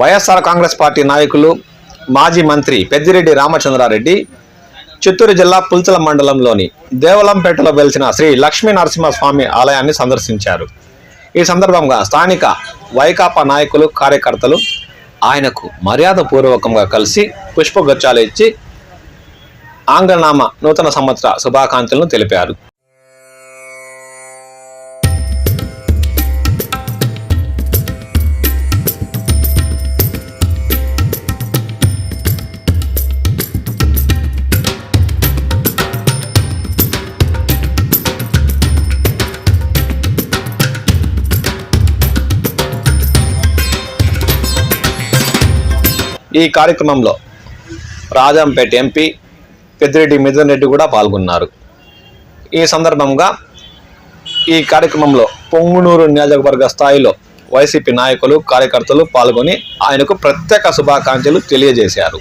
YSR Congress party నాయకులు మాజీ మంత్రి పెద్దిరెడ్డి రామచంద్రారెడ్డి చిత్తూరు జిల్లా పుల్చల మండలంలోని దేవలంపేటలో వెలిసిన శ్రీ లక్ష్మీ నరసింహస్వామి ఆలయాన్ని సందర్శించారు. ఈ సందర్భంగా స్థానిక వైకాపా నాయకులు కార్యకర్తలు ఆయనకు మర్యాదపూర్వకంగా కలిసి పుష్పగుచ్చాలు ఇచ్చి ఆంగ్లనామ నూతన సంవత్సర శుభాకాంక్షలను తెలిపారు. ఈ కార్యక్రమంలో రాజంపేట ఎంపీ పెద్దిరెడ్డి మిథున్ రెడ్డి కూడా పాల్గొన్నారు. ఈ సందర్భంగా ఈ కార్యక్రమంలో పొంగునూరు నియోజకవర్గ స్థాయిలో వైసీపీ నాయకులు కార్యకర్తలు పాల్గొని ఆయనకు ప్రత్యేక శుభాకాంక్షలు తెలియజేశారు.